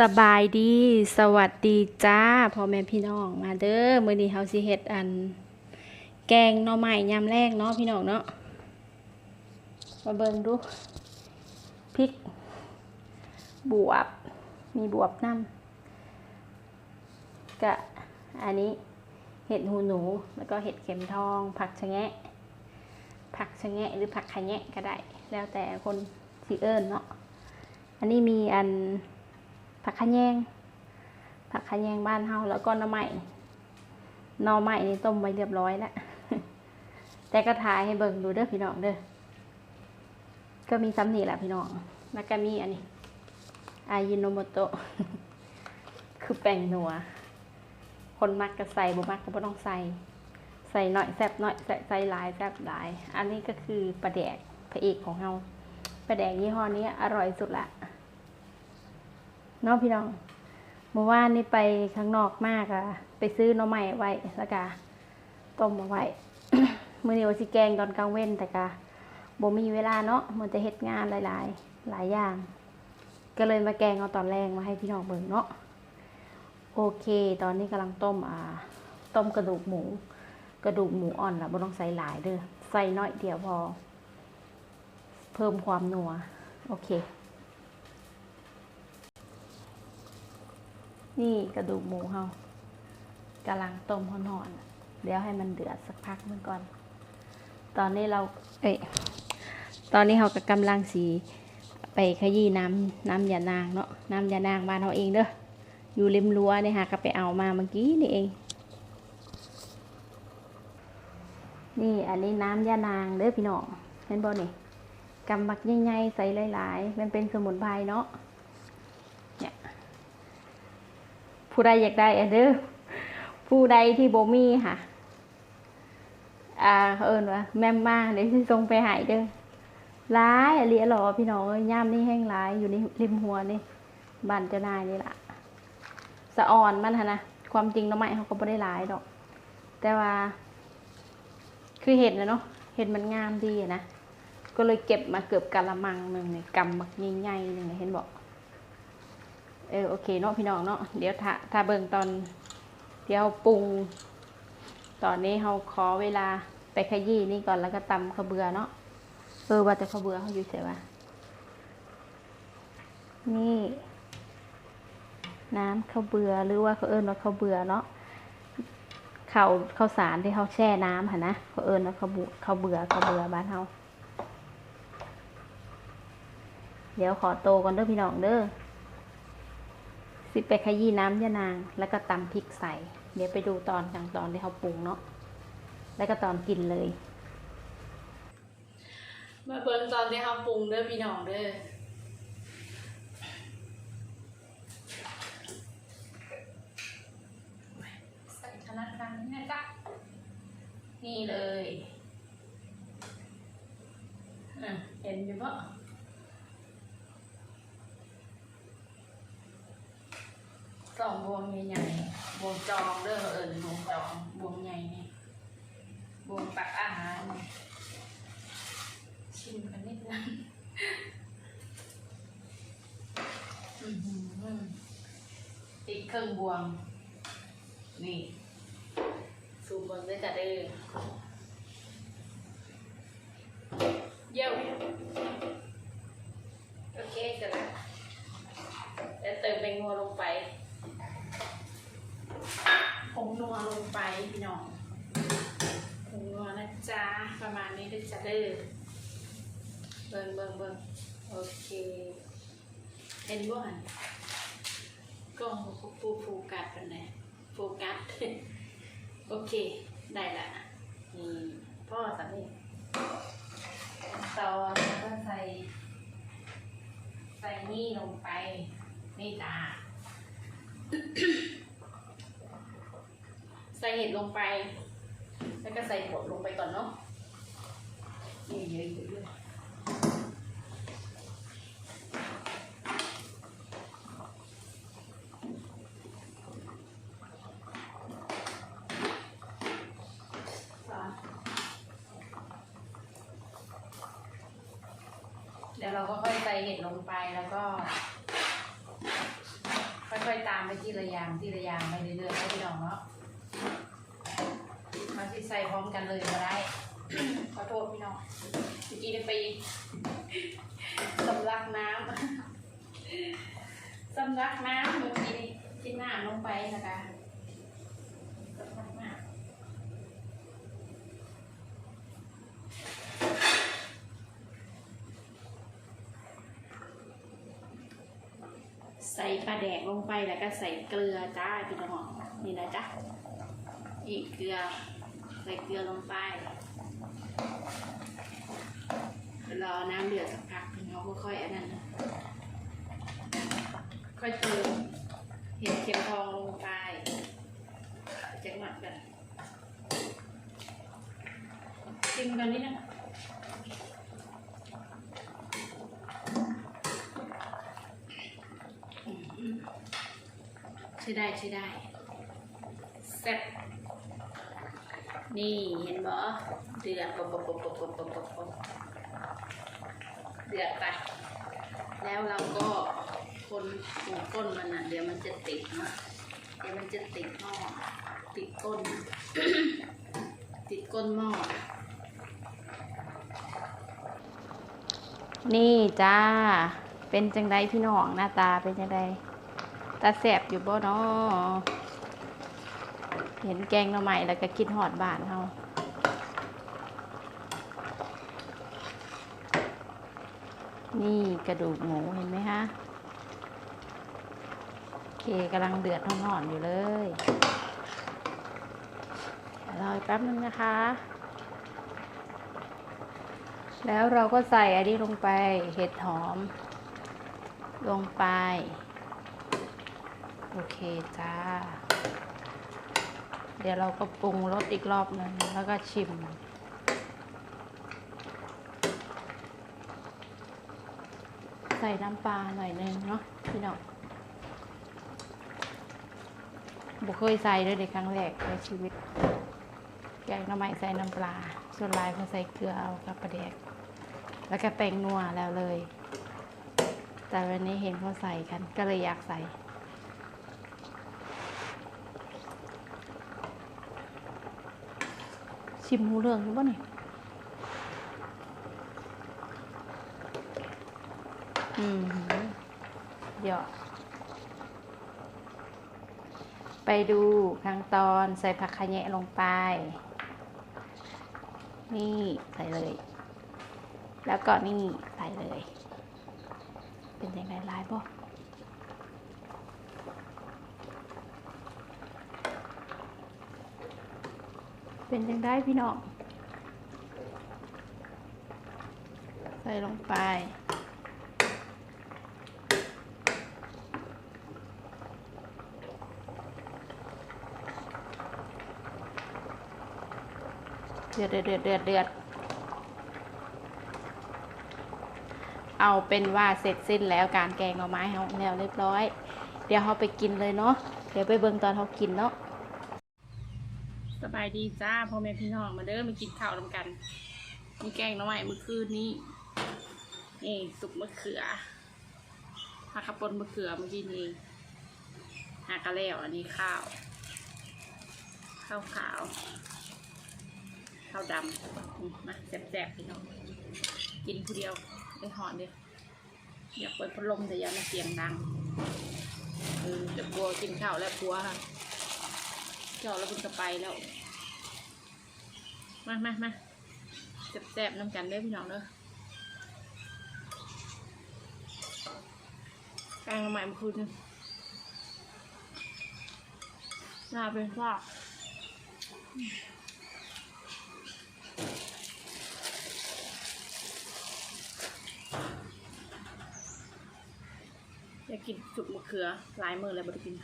สบายดี สวัสดีจ้าพ่อแม่พี่น้องมาเด้อมื้อนี้เฮาสิเฮ็ดอัน แกงหน่อไม้ยามแรกเนาะพี่น้องเนาะมาเบิ่งดูพริก บวบ มีบวบน้ำกะอันนี้เห็ดหูหนู แล้วก็เห็ดเข็มทอง ผักชะแงะ ผักชะแงะหรือผักขะแงะก็ได้ แล้วแต่คนสิเอิ้นเนาะอันนี้มีอัน ผักขะแยงผักขะแยงบ้านเฮาแล้วก็หน่อไม้หน่อไม้นี่ต้มไว้เรียบร้อยแล้วแต่ก็ถ่ายให้เบิ่งดูเด้อพี่น้องเด้อก็มีซ้ำนี่แหละพี่น้องแล้วก็มีอันนี้อายินโนโมโตะคือแป้งนัว คนมักก็ใส่บ่มักก็บ่ต้องใส่ ใส่หน่อยแซบหน่อยใส่ใส่หลายแซบหลาย อันนี้ก็คือปลาแดกพระเอกของเฮาปลาแดกยี่ห้อนี้อร่อยสุดละ เนาะพี่น้องเมื่อวานนี่ไปข้างนอกมากอะไปซื้อน่อไม้ไว้แล้วก็ต้มมาไว้มื้อนี้ว่าสิแกงตอนกลางเว้นแต่ก็บ่มีเวลาเนาะมันจะเฮ็ดงานหลาย ๆ หลายอย่าง ก็เลยมาแกงเอาตอนแรกมาให้พี่น้องเบิ่งเนาะโอเค ตอนนี้กำลังต้มอ่าต้มกระดูกหมู กระดูกหมูอ่อนล่ะบ่ต้องใส่หลายเด้อใส่น้อยเดียวพอ เพิ่มความนัวโอเค นี่กระดูกหมูเฮากำลังต้มห่อนๆเดี๋ยวให้มันเดือดสักพักหนึงก่อน ตอนนี้เรา เอ้ย ตอนนี้เราก็กำลังสีไปขยี้น้ำน้ำยานางเนาะ น้ำยานางบ้านเราเองเด้อ อยู่ริมรั้วเนี่ยค่ะก็ไปเอามาเมื่อกี้นี่เอง นี่อันนี้น้ำยานางเด้อพี่น้อง เห็นบ่นี่กำมักใหญ่ๆใส่หลายๆ มันเป็นสมุนไพรเนาะ เนี่ย ผู้ใดอยากได้อันเด้อผู้ใดที่บ่มีค่ะ อ่าเอิ้นว่าแม่มมาเดี๋ยวสิส่งไปให้เด้อร้ายอะเลียหรอพี่น้องเอ้ยย่ามนี่แห้งร้ายอยู่ในริมหัวนี่บ้านเจ้านายนี่ล่ะสะอ่อนมันหนนะความจริงน้ำไม้เขาก็บ่ได้หลายดอก แต่ว่า คือเห็ดนะเนาะเห็ดมันงามดีนะก็เลยเก็บมาเกือบกะละมังหนึ่งเนี่ยกำมักใหญ่ๆหนึ่งเนี่เห็นบอก เออโอเคเนาะพี่น้องเนาะเดี๋ยวถ้าถ้าเบิ่งตอนเดี๋ยวปรุง ตอนนี้เราขอเวลาไปขยี้นี่ก่อนแล้วก็ตำข้าวเบือเนาะเออว่าแต่ข้าวเบือเขาอยู่เสียวะนี่ น้ำข้าวเบือหรือว่าเขาเอิ้นว่าข้าวเบือเนาะข้าวข้าวสารที่เขาแช่น้ำค่ะนะเขาเอิ้นว่าข้าวบุข้าวเบือข้าวเบือบ้านเฮาเดี๋ยวขอโตก่อนเด้อพี่น้องเด้อ สิไปขยี้น้ำยานาง แล้วก็ตำพริกใส่ เดี๋ยวไปดูตอนกลางตอนที่เขาปรุงเนาะ แล้วก็ตอนกินเลย มาเบิ่งตอนที่เขาปรุงเด้อพี่น้องเด้อใส่ธนาคารนี่นะจ๊ะนี่เลย อะ เห็นอยู่ปะ สองบวงใหญ่ๆบวงจองเด้อเอิญบวงจองบวงใหญ่นี่บวงตักอาหาร ชิมกันนิดนึงอืมอีกครึ่องบวง นี่สูบบิ้งด้วยจ้ะเด้อเยี่ยมโอเคเสร็จแล้วแล้วเติมแป้งนัวลงไปผง นัวลงไปพี่น้องผงนัวนะจ๊ะ ประมาณนี้ด้วยจ้ะเด้อเบิ้งเบิ้งเบิ้งโอเค เห็นบ่หันกล้องเขาฟูโฟกัสกันไหนโฟกัสโอเค ได้ละนี่พ่อสามีตอนแล้วก็ใส่ ใส่นี่ลงไป นี่จ้า ใส่เห็ดลงไป แล้วก็ใส่ผดลงไปก่อนเนาะนี่เยอะๆด้วยเดี๋ยวเราก็ค่อยใส่เห็ดลงไปแล้วก็ค่อยๆตามไปทีละอย่างทีละอย่างไปเรื่อยๆให้พี่น้องเนาะ ใส่พร้อมกันเลยก็ได้ ขอโทษพี่น้องเมื่อกี้ได้ไปสำลักน้ำสำลักน้ำเมื่อกี้นี่กินน้ำลงไปนะคะสำลักน้ำใส่ปลาแดกลงไปแล้วก็ใส่เกลือจ้าพี่น้องนี่นะจ๊ะอีกเกลือ ส่เกลือลงไปรอน้ำเดือดสักพักพี่น้องก็ค่อยๆอันนั้นค่อยเติมเห็ดเข็มทองลงไปจะหมักกันชิมกันนิดนึงใช่ได้ใช่ได้แซ่บ นี่เห็นบ่เดือดปบปบปบปบปบปบปบเดือดไป แล้วเราก็คนหูก้นมันอะ เดี๋ยวมันจะติดเนาะเดี๋ยวมันจะติดหม้อติดก้น ติดก้นหม้อนี่จ้า เป็นจังไดพี่น้องหน้าตาเป็นจังไดตาแสบอยู่บ่เนาะ เห็นแกงหน่อไม้แล้วก็กินหอดบานเฮานี่กระดูกหมูเห็นไหมคะเคกำลังเดือดร้อนๆอยู่เลยรออีกแป๊บนึงนะคะ แล้วเราก็ใส่อันนี้ลงไปเห็ดหอม ลงไป โอเคจ้า เดี๋ยวเราก็ปรุงรสอีกรอบหนึงแล้วก็ชิม ใส่น้ำปลาหน่อยนึงเนาะพี่น้องบุเคยใส่เลยในครั้งแรกในชีวิตแกงน้ำไม้ใส่น้ำปลา ส่วนลายเขาใส่เกลือเอากับปลาแดกแล้วก็แป้งนัวแล้วเลย แต่วันนี้เห็นเขาใส่กันก็เลยอยากใส่ ชิมหูเรื่องหรือเปล่านี่อืมเดี๋ยวไปดูขั้นตอนใส่ผักขะแยะลงไป นี่ใส่เลย แล้วก็นี่ใส่เลย เป็นยังไงลายบ่ เป็นยังได้พี่น้อง ใส่ลงไป เดือดเดือดเดือดเดือดเดือดเอาเป็นว่าเสร็จสิ้นแล้วการแกงหน่อไม้เขาแล้วเรียบร้อย เดี๋ยวเขาไปกินเลยเนาะ เดี๋ยวไปเบิ่งตอนเขากินเนาะ สบายดีจ้าพ่อแม่พี่น้องมาเด้อมากินข้าวนำกัน มีแกงน่อไม้เมื่อคืนนี้นี่สุกมะเขือผักกระปนมะเขือเมื่อกี้นี้หากระแล้วอันนี้ข้าว ข้าวขาวข้าวดำมาแซ่บๆพี่น้องกินผู้เดียวได้หอนเดียวอยากเปิดพัดลมแต่อยังมาเสียงดังเออจะกลัวกินข้าวแล้วกลัวค่ะ เจ้าแล้วเป็นกระไปแล้ว มามามาแซ่บๆน้ำกันเด้อพี่น้องเด้อแกงมาใหม่เมื่อคืนนี่น่าเป็นฟากอยากกินสุกมะเขือหลายมือเลยบ่ได้กิน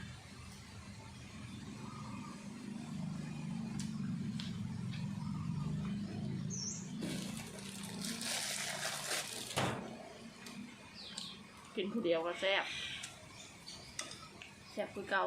ผู้เดียวก็แซ่บแซ่บคือเก่า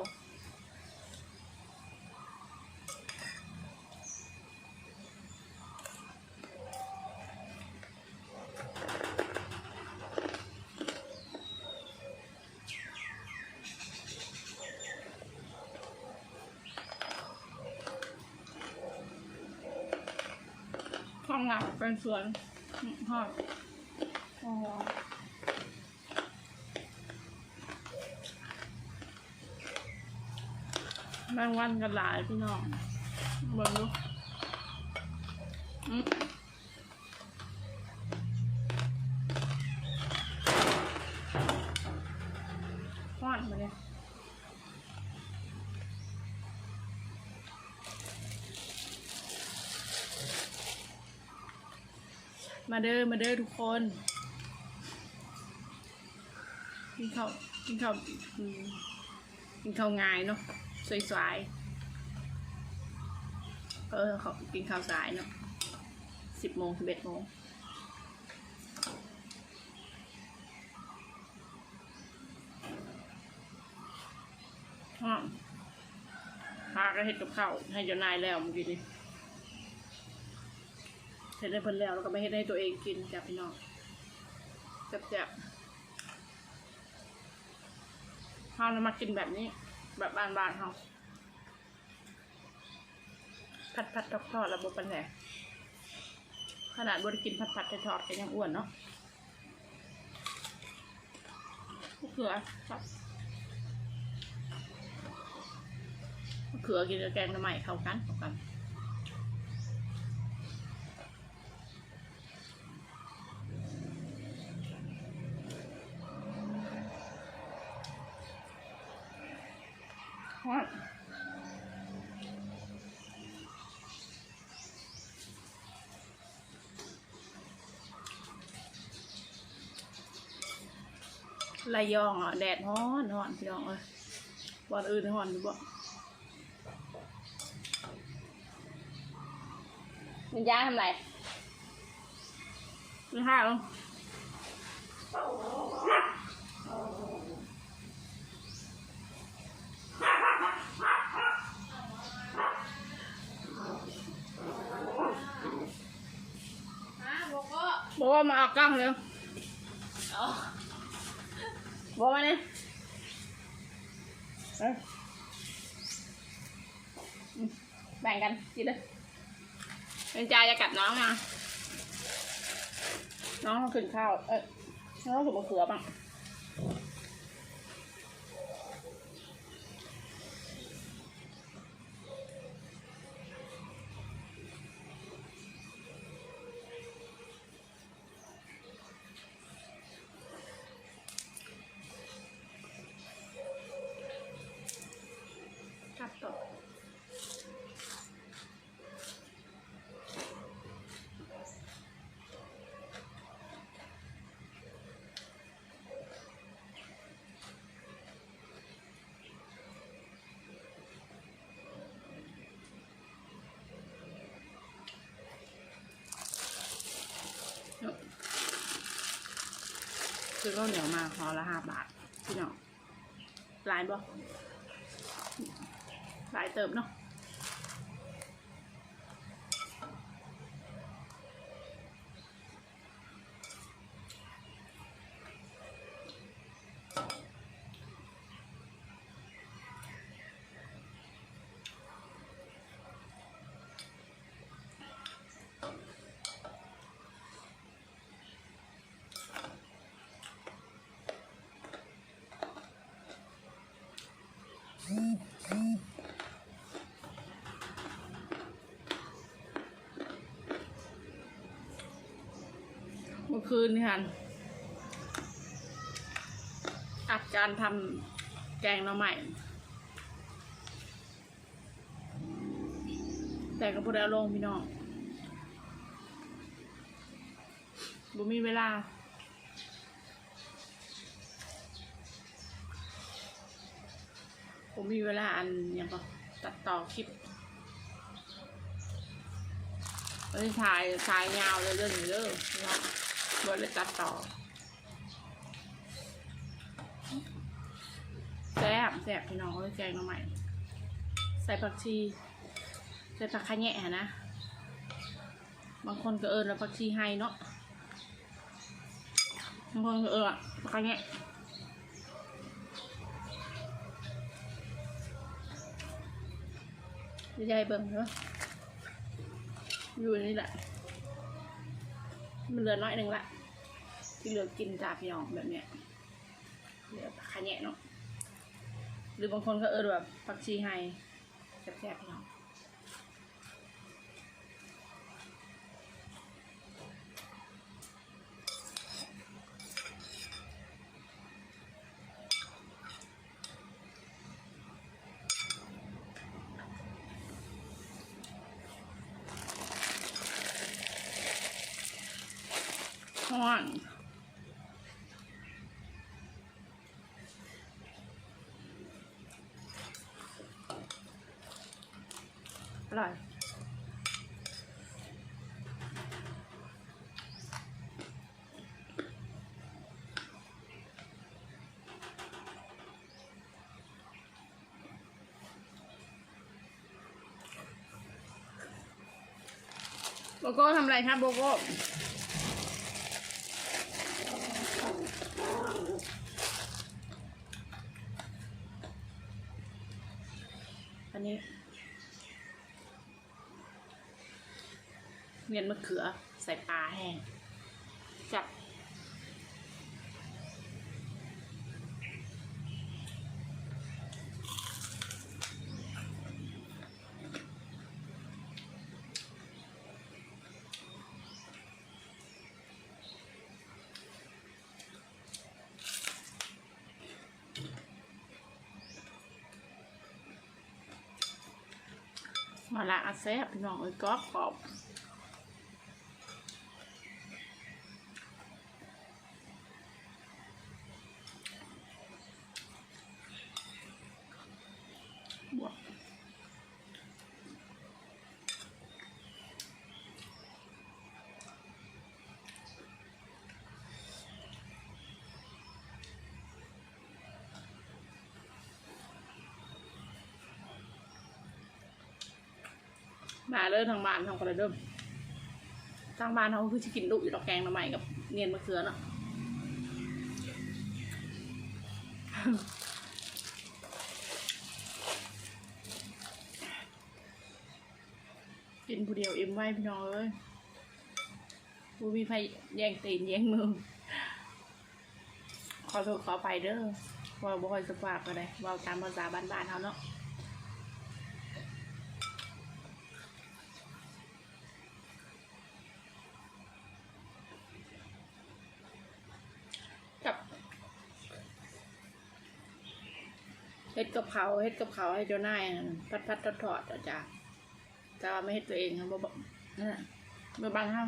ความงามเป็นสวนหอดอ๋อ แมงวันกันหลายพี่น้องเบิ่งดูอืมฮอดมาเลยมาเด้อ มาเด้อทุกคน กินข้าว กินข้าว กินข้าวง่ายเนาะ สวยๆเออเขากินข้าวสายเนาะสิบโมงสิบเอ็ดโมงฮะพาก็เห็ดกับข้าวให้เจ้านายแล้วเมื่อกี้นี้เห็ดให้เพิ่นแล้วแล้วก็ไม่เห็ดให้ตัวเองกินจ้ะพี่น้องแซ่บๆเรามากินแบบนี้ แบบบ้านๆเขาผัดผัดทอดทอดระบบปันแหนขนาดบริกินผัดผัดทอดทอดก็ยังอ้วนเนาะมะเขือครับมะเขือกินกับแกงหน้ำไมเข้ากันเข้ากัน ฮอดระยองอะแดดฮ้อนฮ้อนพี่น้องเอ้ยบอนอื่นฮ้อนอยู่บ่มันย่าทำไรมันห้าลงบอก ว่ามาเอากล้องเร็วบอกมาเนี่ยแบ่งกันกินเลยเป็นจาจะกัดน้องมา น้องเขาขึ้นข้าว เอ้ยน้องถูกมะเขือบ้าง ซื้อข้าวเหนียวมาห่อละห้าบาทพี่น้องหลายบ่หลายเติบเนาะ เมื่อคืนนี่ค่ะอัดการทำแกงหน่อใหม่ แต่ก็พอได้เอาลงพี่น้องบ่มีเวลา มีเวลาอันอย่างก็ตัดต่อคลิปเอ้ยถ่ายถ่ายยาวเลยเรื่องนี้เด้อเนาะเลยตัดต่อแซ่บแซ่บพี่น้องเอ้ยแกงหน้ำใหม่ ใส่ผักชี ใส่ผักขะแยะนะ บางคนก็เอิญแล้วผักชีไฮเนาะบางคนก็เอิญอผักขะแยะ ยายเบิ่งเนาะอยู่นี่แหละ มันเหลือน้อยหนึ่งละ ที่เหลือกินจ้าพี่น้องแบบเนี้ยเหลือขะแยะเนาะ หรือบางคนก็เออแบบผักชีไฮแซ่บๆพี่น้อง ห้อนอร่อยโบโก้ทำอะไรครับโบโก้ อันนี้ เมียนมะเขือใส่ปลาแห้งจับมาละอาแซ่พี่น้องเอ้ยกรอกรอบ มาเลยทางบ้านทางกระเดิมทางบ้านเขาคือจะกินลูกอยู่ดอกแกงหน้ำใหม่กับเนียนมะเขือเนาะกินผู้เดียวอิ่มไว้พี่น้องเอ้ยบูมีไฟแย่งตีนแย่งมือขอโทษขอไปเด้อว่าบ่ค่อยสภาพก็ได้ว่าตามภาษาบ้านๆเขาเนาะ เฮ็ดกับเขาเฮ็ดกับเขาให้เจ้านายพัดพัดทอดทอดๆอะจ้ะแต่ว่าไม่เฮ็ดตัวเองครับ่บ่นั่นะบ่บางห้า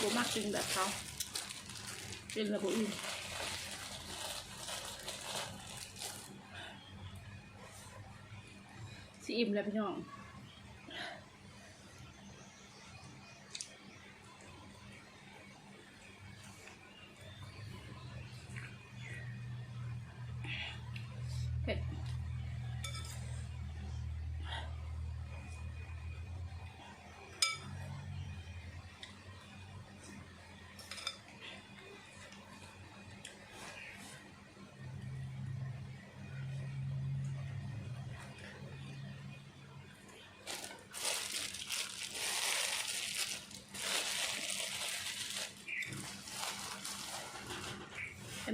บ่มักกินแบบเขาเป็นระบบอิ่มสิอิ่มแล้วพี่น้อง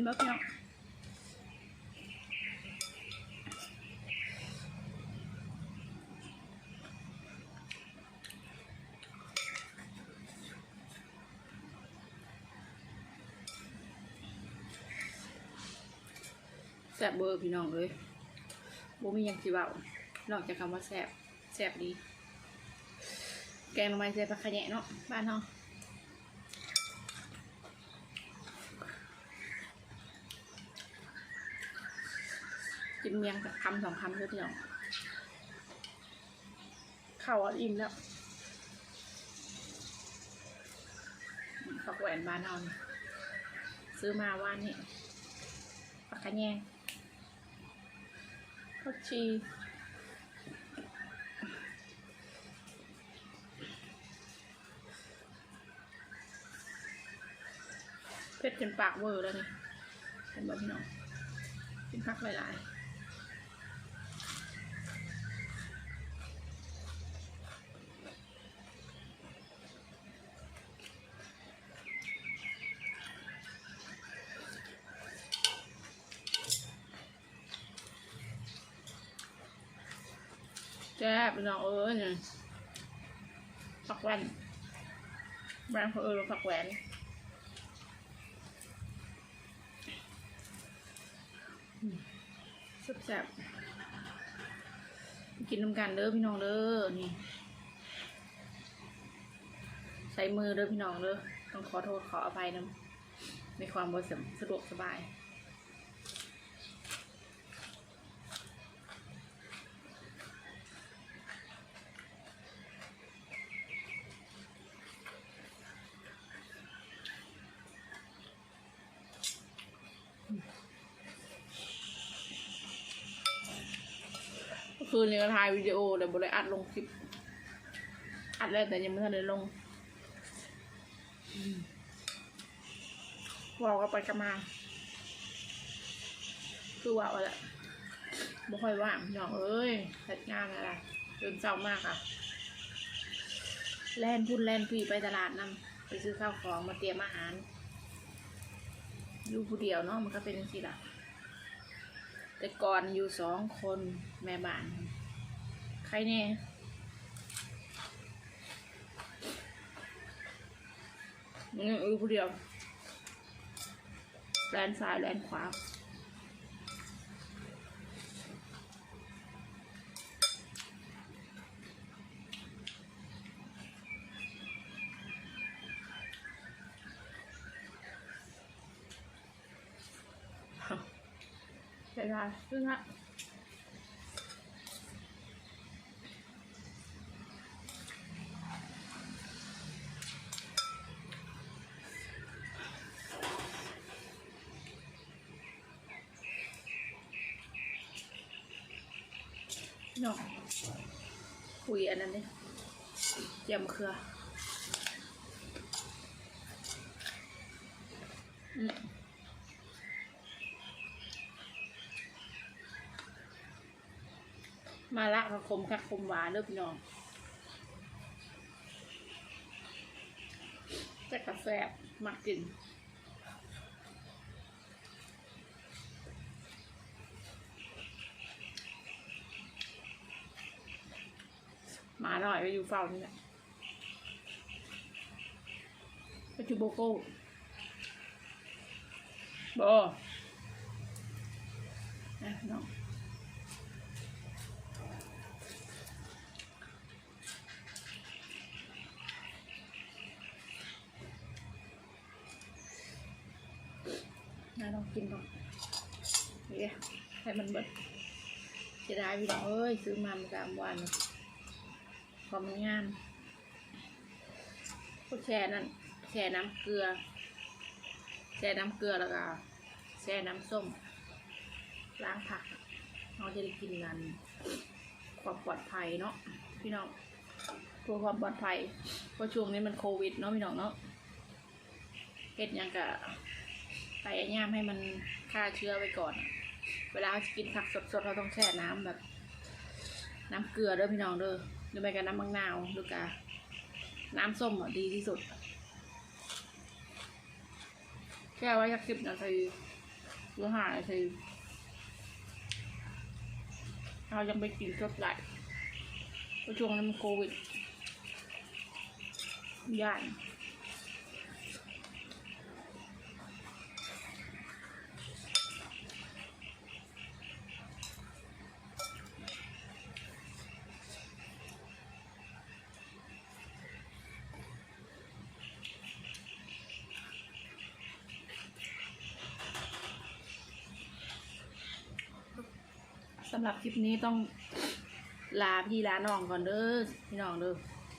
บ่พี่น้องแซบเบอร์พี่น้องเลยบ่มียังสิเว้านอกจากคำว่าแซบแซบดี แกงหน่อไม้ใส่ปลาขยะเนาะบ้านเฮา กินเมียงกับคำสองคำเพื่อพี่น้องข้าวอะอิ่มแล้วผักแหวนบานเฮานี่ซื้อมาว่านนี่ปลาขะแยงผักชีเผ็ดจนปากเวอร์แล้วนี่เป็นแบบพี่น้องกินพักหลาย ซ่บพี่น้องเอ้ยนี่ผักแหวนแบรนด์เขาเออผักแหวนอืมแซ่บกินน้ำกันเด้อพี่น้องเด้อนี่ใช้มือเด้อพี่น้องเด้อต้องขอโทษขออภัยนะในความบ่สะดวกสบาย คืนนี้ก็ถ่ายวิดีโอแต่บริอัดลงคลิป อัดแล้วแต่ยังไม่ทันได้ลงอืมเราก็ไปกันมา คือว่าวแหละไม่ค่อยว่างพี่น้องเอ้ยเสร็จงานอะไรเดินเศร้ามากอะ แล่นพุ่นแล่นพี่ไปตลาดนำไปซื้อข้าวของมาเตรียมอาหาร อยู่ผู้เดียวเนาะมันก็เป็นสิล่ะ แต่ก่อนอยู่สองคน แม่บ้าน ใครเนี่ยมึงอยู่ผู้เดียวแลนซ้ายแลนขวาเวลาซึ่งอะเนาะคุยอันนั้นดิ เครืออมาละกับคมคักคมหวานเด้อพี่น้องแต่กาแฟมักกินมาหน่อยก็อยู่เฝ้านี่แหละ ก็จูโบโก้บอนะพี่น้องน่าลองกินก่อนนี่ให้มันเบิดจะได้พี่น้องเอ้ย ซื้อมาเมื่อสามวันพอมันงามก็แช่นั่นแช่น้ำเกลือ แช่น้ำเกลือแล้วก็แช่น้ำส้ม ล้างผักเราจะได้กินกันความปลอดภัยเนาะพี่น้องเพื่อความปลอดภัยเพราะช่วงนี้มันโควิดเนาะพี่น้องเนาะเฮ็ดยังกะพยายามให้มันฆ่าเชื้อไว้ก่อน เวลากินผักสดๆเราต้องแช่น้ำแบบ น้ำเกลือด้อพี่น้องเด้อหรือไม่ก็น้ำมะนาวหรือกะน้ำส้มอะดีที่สุด แค่ไว้สักสิบนาทีหรือห้านาทีเรายังไปกินสดไหลช่วงนั้นมันโควิดย่าน สำหรับคลิปนี้ต้องลาพี่ลาน้องก่อนเด้อพี่น้องเด้อ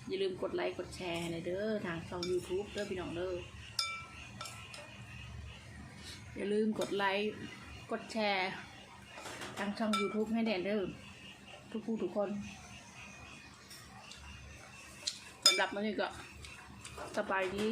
อย่าลืมกดไลค์กดแชร์ในเด้อทางช่อง YouTube เด้อพี่น้องเด้ออย่าลืมกดไลค์กดแชร์ ทางช่อง YouTube ให้แดนเด้อทุกผู้ทุกคนสำหรับวันนี้ก็สบายดี